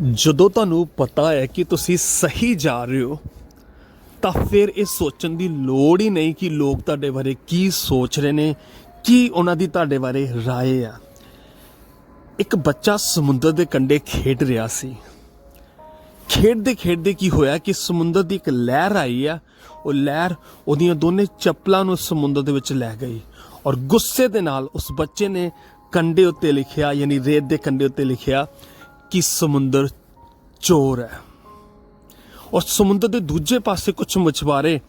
ਜਦੋਂ ਤੁਹਾਨੂੰ ਪਤਾ ਹੈ ਕਿ ਤੁਸੀਂ ਸਹੀ ਜਾ ਰਹੇ ਹੋ, ਤਾਂ ਫਿਰ ਇਹ ਸੋਚਣ ਦੀ ਲੋੜ ਹੀ ਨਹੀਂ ਕਿ ਲੋਕ ਤੁਹਾਡੇ ਬਾਰੇ ਕੀ ਸੋਚ ਰਹੇ ਨੇ, ਕੀ ਉਹਨਾਂ ਦੀ ਤੁਹਾਡੇ ਬਾਰੇ ਰਾਏ ਆ। ਇੱਕ ਬੱਚਾ ਸਮੁੰਦਰ ਦੇ ਕੰਢੇ ਖੇਡ ਰਿਹਾ ਸੀ। ਖੇਡਦੇ ਖੇਡਦੇ ਕੀ ਹੋਇਆ ਕਿ ਸਮੁੰਦਰ ਦੀ ਇੱਕ ਲਹਿਰ ਆਈ ਆ, ਉਹ ਲਹਿਰ ਉਹਦੀਆਂ ਦੋਨੇ ਚੱਪਲਾਂ ਨੂੰ ਸਮੁੰਦਰ ਦੇ ਵਿੱਚ ਲੈ ਗਈ ਔਰ ਗੁੱਸੇ ਦੇ ਨਾਲ ਉਸ ਬੱਚੇ ਨੇ ਕੰਢੇ ਉੱਤੇ ਲਿਖਿਆ, ਯਾਨੀ ਰੇਤ ਦੇ ਕੰਢੇ ਉੱਤੇ ਲਿਖਿਆ ਕਿ ਸਮੁੰਦਰ ਚੋਰ ਹੈ। ਔਰ ਸਮੁੰਦਰ ਦੇ ਦੂਜੇ ਪਾਸੇ ਕੁਝ ਮਛਵਾਰੇ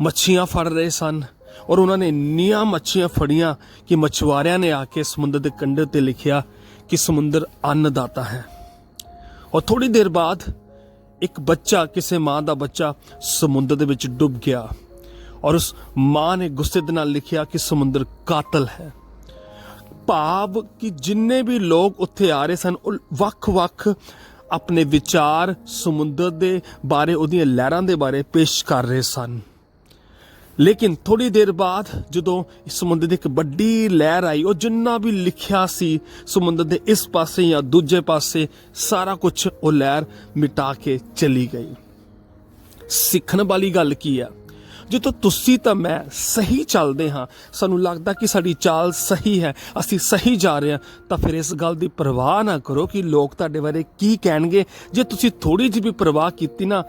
ਮੱਛੀਆਂ ਫੜ ਰਹੇ ਸਨ ਔਰ ਉਹਨਾਂ ਨੇ ਇੰਨੀਆਂ ਮੱਛੀਆਂ ਫੜੀਆਂ ਕਿ ਮਛਵਾਰਿਆਂ ਨੇ ਆ ਕੇ ਸਮੁੰਦਰ ਦੇ ਕੰਢੇ ਉੱਤੇ ਲਿਖਿਆ ਕਿ ਸਮੁੰਦਰ ਅੰਨਦਾਤਾ ਹੈ। ਔਰ ਥੋੜੀ ਦੇਰ ਬਾਅਦ ਇੱਕ ਬੱਚਾ, ਕਿਸੇ ਮਾਂ ਦਾ ਬੱਚਾ ਸਮੁੰਦਰ ਦੇ ਵਿੱਚ ਡੁੱਬ ਗਿਆ ਔਰ ਉਸ ਮਾਂ ਨੇ ਗੁੱਸੇ ਦੇ ਨਾਲ ਲਿਖਿਆ ਕਿ ਸਮੁੰਦਰ ਕਾਤਲ ਹੈ। ਭਾਵ ਕਿ ਜਿੰਨੇ ਵੀ ਲੋਕ ਉੱਥੇ ਆ ਰਹੇ ਸਨ, ਉਹ ਵੱਖ-ਵੱਖ ਆਪਣੇ ਵਿਚਾਰ ਸਮੁੰਦਰ ਦੇ ਬਾਰੇ, ਉਹਦੀਆਂ ਲਹਿਰਾਂ ਦੇ ਬਾਰੇ ਪੇਸ਼ ਕਰ ਰਹੇ ਸਨ। ਲੇਕਿਨ ਥੋੜੀ ਦੇਰ ਬਾਅਦ ਜਦੋਂ ਇਸ ਸਮੁੰਦਰ ਦੀ ਇੱਕ ਵੱਡੀ ਲਹਿਰ ਆਈ, ਉਹ ਜਿੰਨਾ ਵੀ ਲਿਖਿਆ ਸੀ ਸਮੁੰਦਰ ਦੇ ਇਸ ਪਾਸੇ ਜਾਂ ਦੂਜੇ ਪਾਸੇ, ਸਾਰਾ ਕੁਝ ਉਹ ਲਹਿਰ ਮਿਟਾ ਕੇ ਚਲੀ ਗਈ। ਸਿੱਖਣ ਵਾਲੀ ਗੱਲ ਕੀ ਆ? ਜਦੋਂ ਤੁਸੀਂ ਤਾਂ ਮੈਂ ਸਹੀ ਚੱਲਦੇ ਹਾਂ, ਸਾਨੂੰ ਲੱਗਦਾ ਕਿ ਸਾਡੀ ਚਾਲ ਸਹੀ ਹੈ, ਅਸੀਂ ਸਹੀ ਜਾ ਰਹੇ ਹਾਂ, ਤਾਂ ਫਿਰ ਇਸ ਗੱਲ ਦੀ ਪਰਵਾਹ ਨਾ ਕਰੋ ਕਿ ਲੋਕ ਤੁਹਾਡੇ ਬਾਰੇ ਕੀ ਕਹਿਣਗੇ। ਜੇ ਤੁਸੀਂ ਥੋੜੀ ਜਿਹੀ ਵੀ ਪਰਵਾਹ ਕੀਤੀ ਨਾ,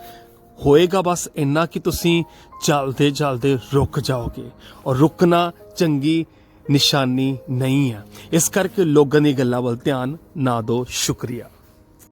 ਹੋਏਗਾ ਬਸ ਇੰਨਾ ਕਿ ਤੁਸੀਂ ਚੱਲਦੇ ਚੱਲਦੇ ਰੁਕ ਜਾਓਗੇ। ਔਰ ਰੁਕਣਾ ਚੰਗੀ ਨਿਸ਼ਾਨੀ ਨਹੀਂ ਹੈ। ਇਸ ਕਰਕੇ ਲੋਕਾਂ ਦੀ ਗੱਲਾਂ ਵੱਲ ਧਿਆਨ ਨਾ ਦਿਓ। ਸ਼ੁਕਰੀਆ।